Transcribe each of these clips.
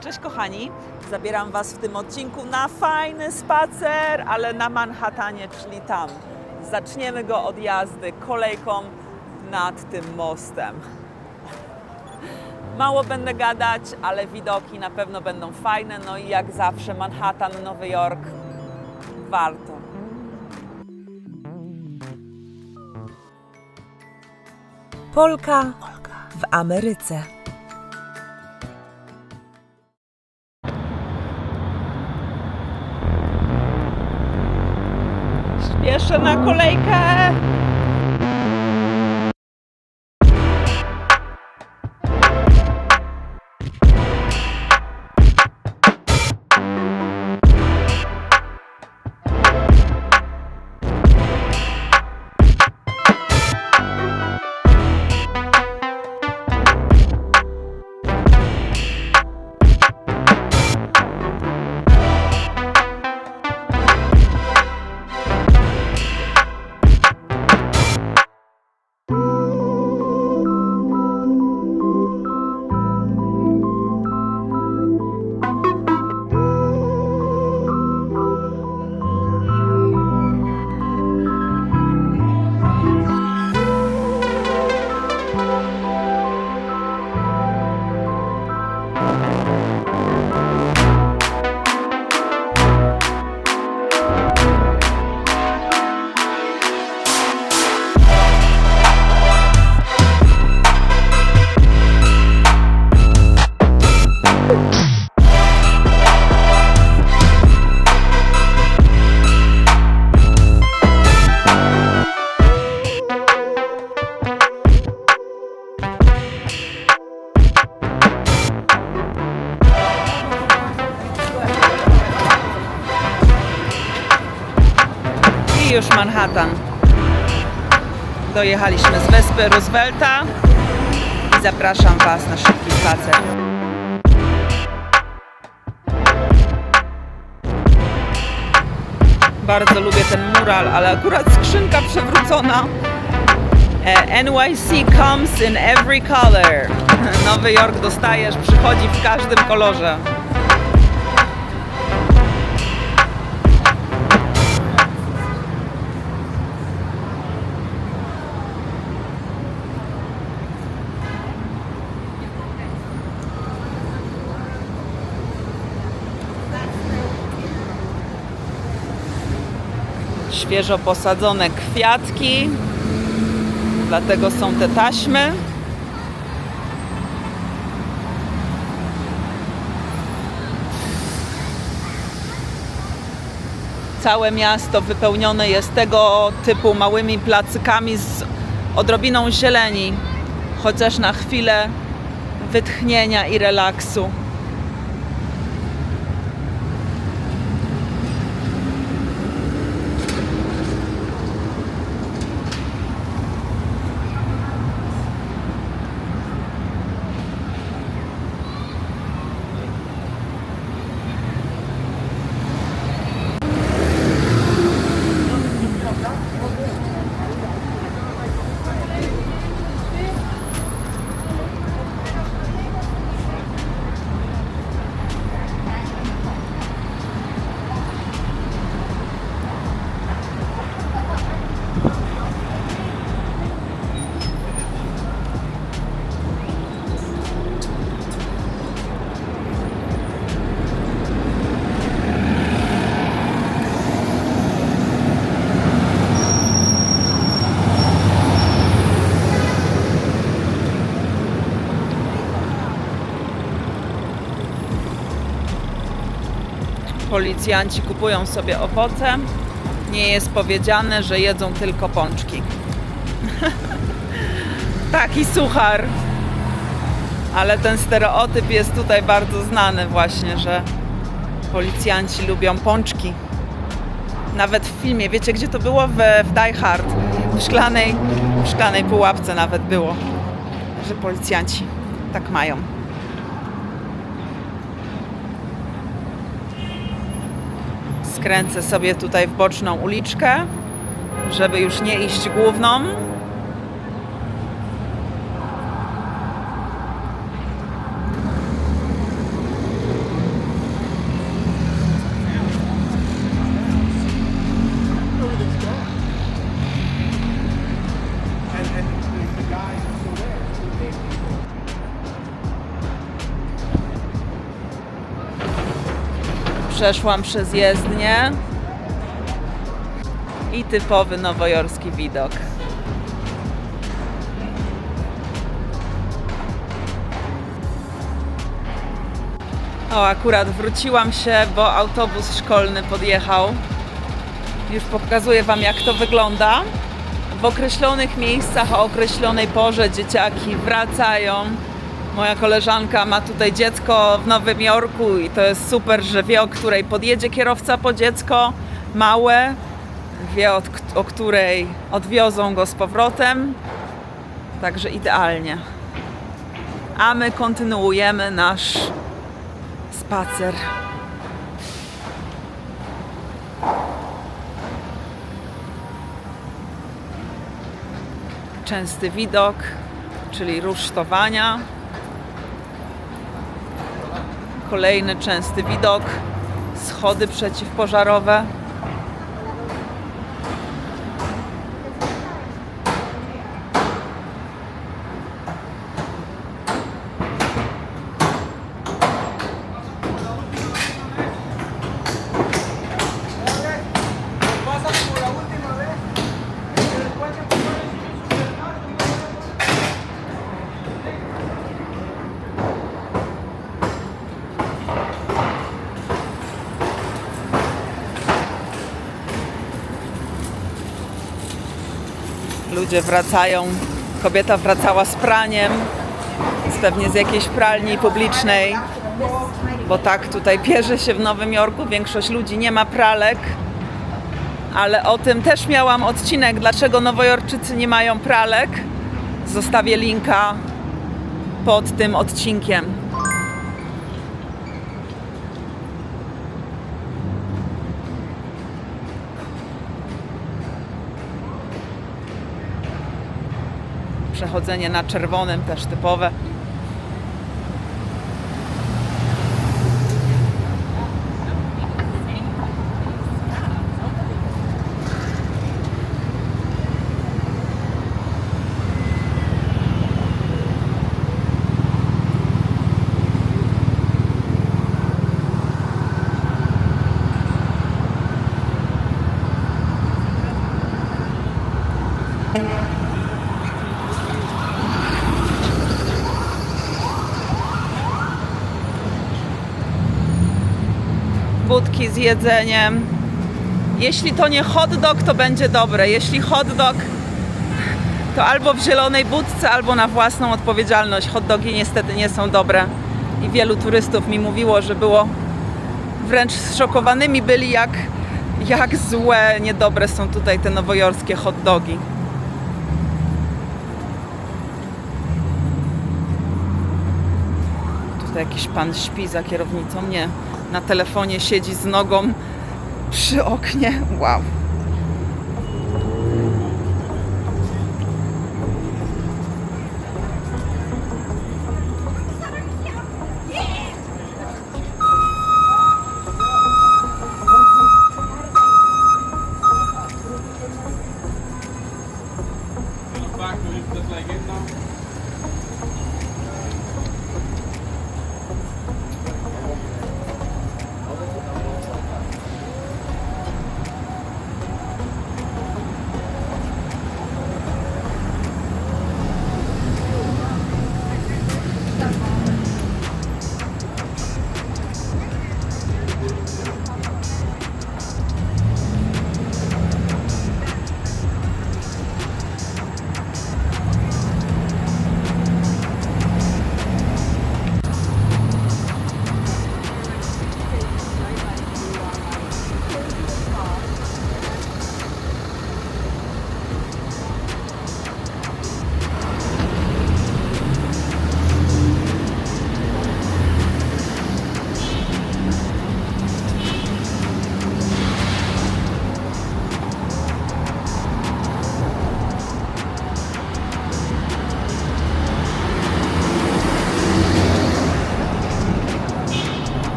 Cześć kochani, zabieram Was w tym odcinku na fajny spacer, ale na Manhattanie, czyli tam. Zaczniemy go od jazdy kolejką nad tym mostem. Mało będę gadać, ale widoki na pewno będą fajne. No i jak zawsze Manhattan, Nowy Jork, warto. Polka w Ameryce. Śpieszę na kolejkę. I wyspy Roosevelta i zapraszam Was na szybki spacer. Bardzo lubię ten mural, ale akurat skrzynka przewrócona. E, NYC comes in every color. Nowy Jork dostajesz, przychodzi w każdym kolorze. Świeżo posadzone kwiatki, dlatego są te taśmy. Całe miasto wypełnione jest tego typu małymi placykami z odrobiną zieleni, chociaż na chwilę wytchnienia i relaksu. Policjanci kupują sobie owoce. Nie jest powiedziane, że jedzą tylko pączki. Taki suchar. Ale ten stereotyp jest tutaj bardzo znany właśnie, że policjanci lubią pączki. Nawet w filmie, wiecie gdzie to było? W, w Die Hard. W szklanej, w szklanej pułapce nawet było, że policjanci tak mają. Skręcę sobie tutaj w boczną uliczkę, żeby już nie iść główną. Przeszłam przez jezdnię i typowy nowojorski widok. O, akurat wróciłam się, bo autobus szkolny podjechał. Już pokazuję Wam, jak to wygląda. W określonych miejscach o określonej porze dzieciaki wracają. Moja koleżanka ma tutaj dziecko w Nowym Jorku i to jest super, że wie, o której podjedzie kierowca po dziecko małe, wie, od, o której odwiozą go z powrotem. Także idealnie. A my kontynuujemy nasz spacer. Częsty widok, czyli rusztowania. Kolejny częsty widok, schody przeciwpożarowe. Ludzie wracają. Kobieta wracała z praniem, pewnie z jakiejś pralni publicznej, bo tak tutaj pierze się w Nowym Jorku. Większość ludzi nie ma pralek, ale o tym też miałam odcinek, dlaczego Nowojorczycy nie mają pralek. Zostawię linka pod tym odcinkiem. Przechodzenie na czerwonym też typowe. Z jedzeniem. Jeśli to nie hot dog, to będzie dobre. Jeśli hot dog, to albo w zielonej budce, albo na własną odpowiedzialność. Hot dogi niestety nie są dobre. I wielu turystów mi mówiło, że było wręcz zszokowanymi byli, jak, jak złe, niedobre są tutaj te nowojorskie hot dogi. Tutaj jakiś pan śpi za kierownicą. Nie, na telefonie siedzi z nogą przy oknie. Wow.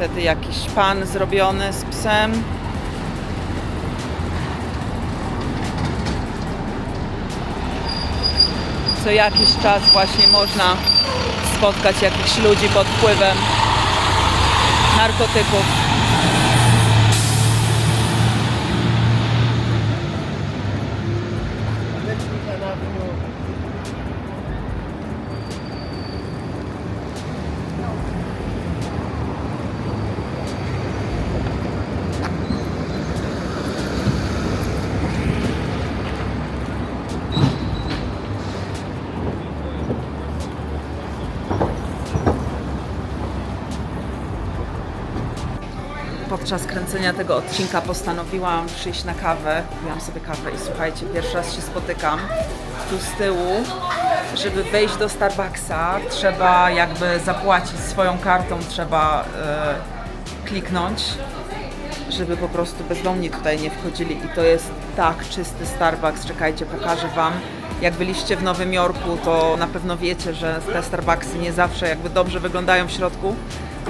Niestety jakiś pan zrobiony z psem. Co jakiś czas właśnie można spotkać jakichś ludzi pod wpływem narkotyków. Podczas kręcenia tego odcinka postanowiłam przyjść na kawę. Kupiłam sobie kawę i słuchajcie, pierwszy raz się spotykam tu z tyłu. Żeby wejść do Starbucksa, trzeba jakby zapłacić swoją kartą, trzeba e, kliknąć, żeby po prostu bezdomni tutaj nie wchodzili. I to jest tak czysty Starbucks. Czekajcie, pokażę Wam. Jak byliście w Nowym Jorku, to na pewno wiecie, że te Starbucksy nie zawsze jakby dobrze wyglądają w środku,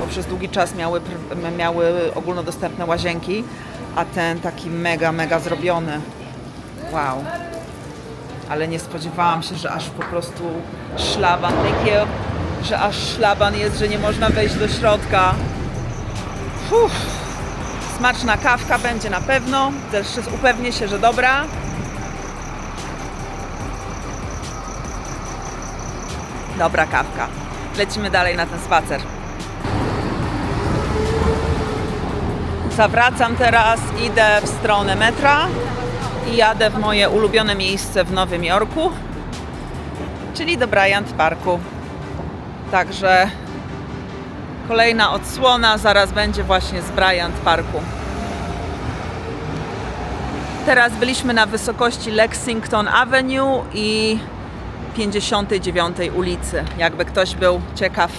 bo przez długi czas miały, miały ogólnodostępne łazienki, a ten taki mega, mega zrobiony. Wow. Ale nie spodziewałam się, że aż po prostu szlaban, you, że aż szlaban jest, że nie można wejść do środka. Fuh. Smaczna kawka będzie na pewno. Też upewnię się, że dobra. Dobra kawka. Lecimy dalej na ten spacer. Zawracam teraz, idę w stronę metra i jadę w moje ulubione miejsce w Nowym Jorku, czyli do Bryant Parku. Także kolejna odsłona zaraz będzie właśnie z Bryant Parku. Teraz byliśmy na wysokości Lexington Avenue i 59 ulicy. Jakby ktoś był ciekaw,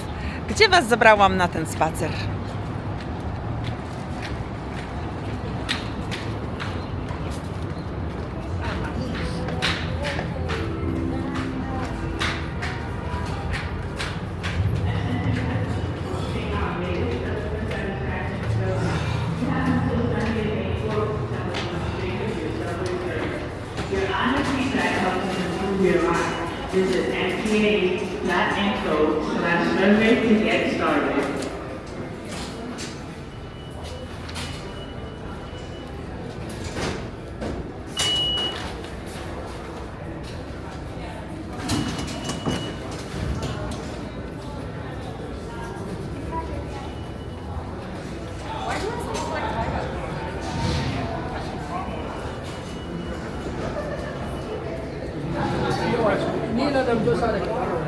gdzie Was zabrałam na ten spacer. Po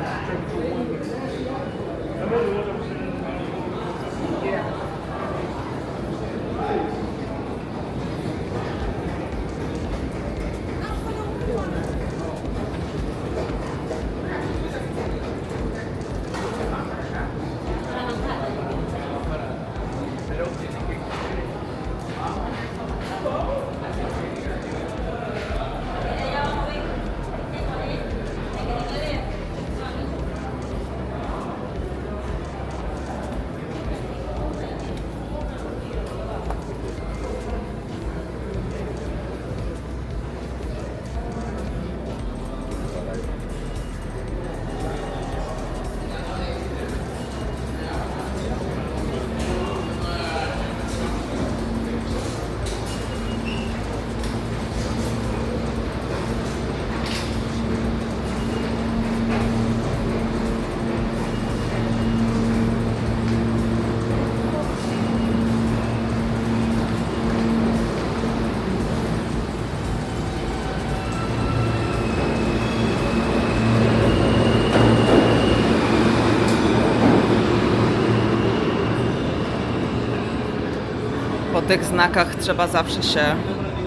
tych znakach trzeba zawsze się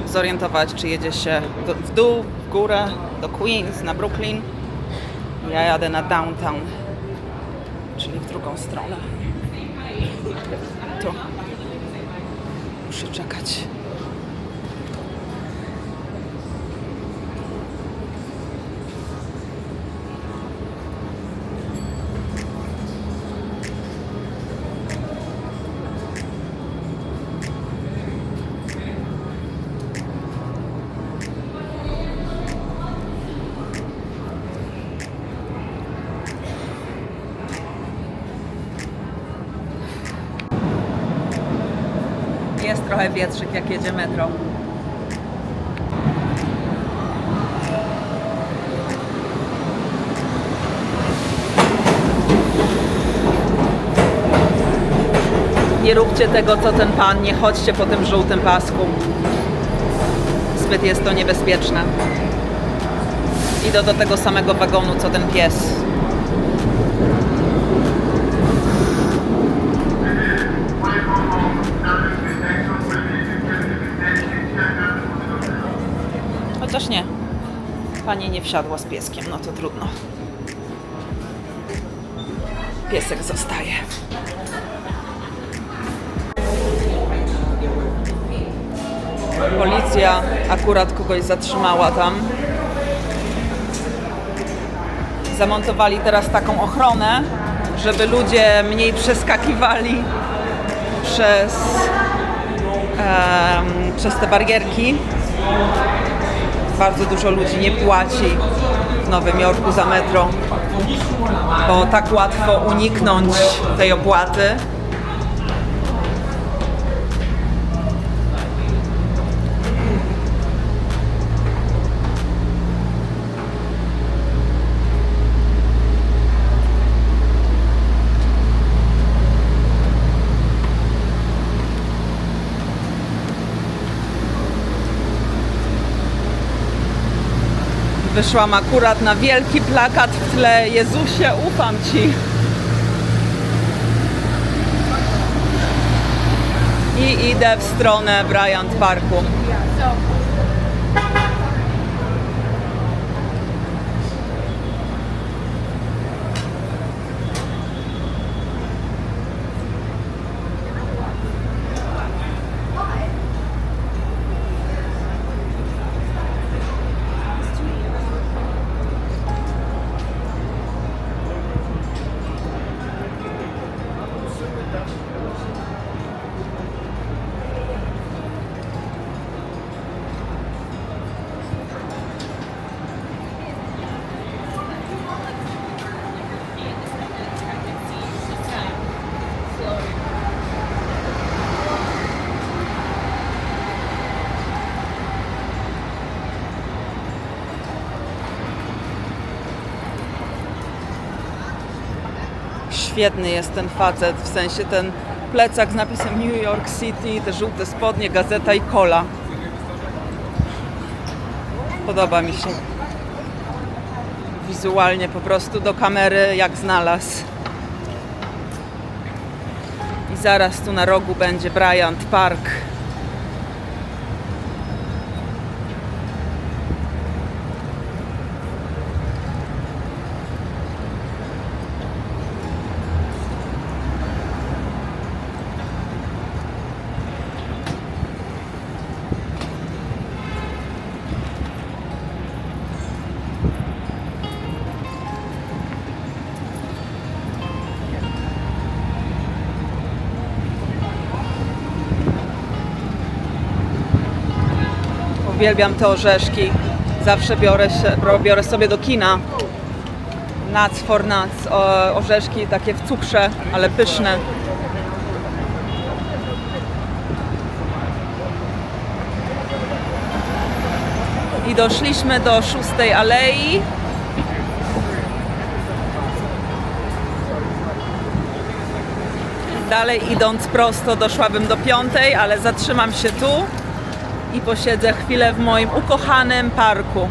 zorientować, czy jedzie się do, w dół, w górę, do Queens, na Brooklyn. Ja jadę na downtown, czyli w drugą stronę. Tu. Muszę czekać. Jest trochę wietrzyk, jak jedzie metro. Nie róbcie tego, co ten pan, nie chodźcie po tym żółtym pasku. Zbyt jest to niebezpieczne. Idę do tego samego wagonu, co ten pies. Chociaż nie. Pani nie wsiadła z pieskiem, no to trudno. Piesek zostaje. Policja akurat kogoś zatrzymała tam. Zamontowali teraz taką ochronę, żeby ludzie mniej przeskakiwali przez, em, przez te barierki. Bardzo dużo ludzi nie płaci w Nowym Jorku za metro, bo tak łatwo uniknąć tej opłaty. Wyszłam akurat na wielki plakat w tle Jezusie, ufam Ci. I idę w stronę Bryant Parku. Świetny jest ten facet, w sensie ten plecak z napisem New York City, te żółte spodnie, gazeta i kola. Podoba mi się. Wizualnie po prostu do kamery jak znalazł. I zaraz tu na rogu będzie Bryant Park. Uwielbiam te orzeszki. Zawsze biorę, się, biorę sobie do kina. Nuts for nuts. O, orzeszki takie w cukrze, ale pyszne. I doszliśmy do szóstej alei. Dalej idąc prosto doszłabym do piątej, ale zatrzymam się tu i posiedzę chwilę w moim ukochanym parku.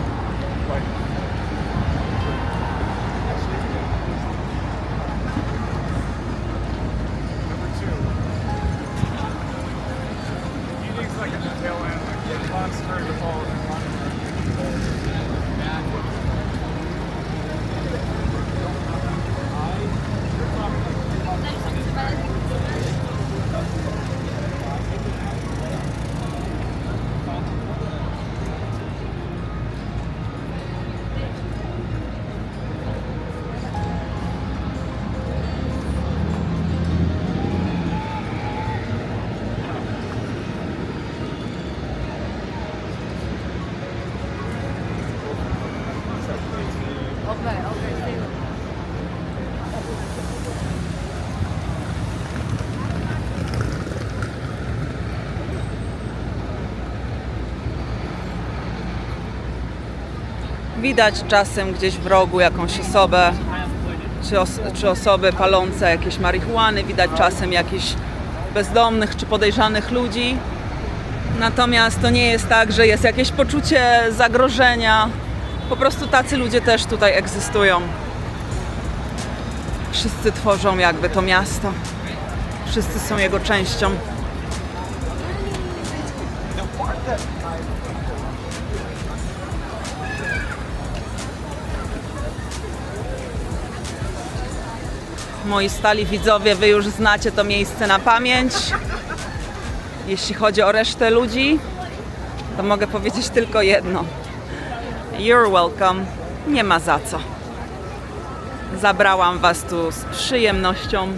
Widać czasem gdzieś w rogu jakąś osobę, czy, os- czy osoby palące jakieś marihuany, widać czasem jakichś bezdomnych czy podejrzanych ludzi. Natomiast to nie jest tak, że jest jakieś poczucie zagrożenia. Po prostu tacy ludzie też tutaj egzystują. Wszyscy tworzą jakby to miasto. Wszyscy są jego częścią. Moi stali widzowie, wy już znacie to miejsce na pamięć. Jeśli chodzi o resztę ludzi, to mogę powiedzieć tylko jedno. You're welcome. Nie ma za co. Zabrałam Was tu z przyjemnością.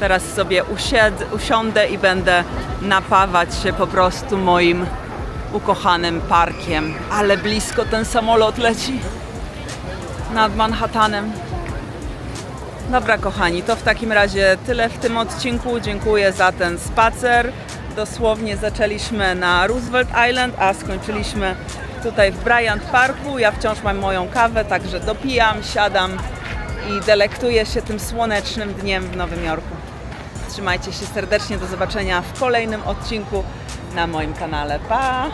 Teraz sobie usied, usiądę i będę napawać się po prostu moim ukochanym parkiem. Ale blisko ten samolot leci nad Manhattanem. Dobra, kochani, to w takim razie tyle w tym odcinku. Dziękuję za ten spacer. Dosłownie zaczęliśmy na Roosevelt Island, a skończyliśmy tutaj w Bryant Parku. Ja wciąż mam moją kawę, także dopijam, siadam i delektuję się tym słonecznym dniem w Nowym Jorku. Trzymajcie się serdecznie, do zobaczenia w kolejnym odcinku na moim kanale. Pa!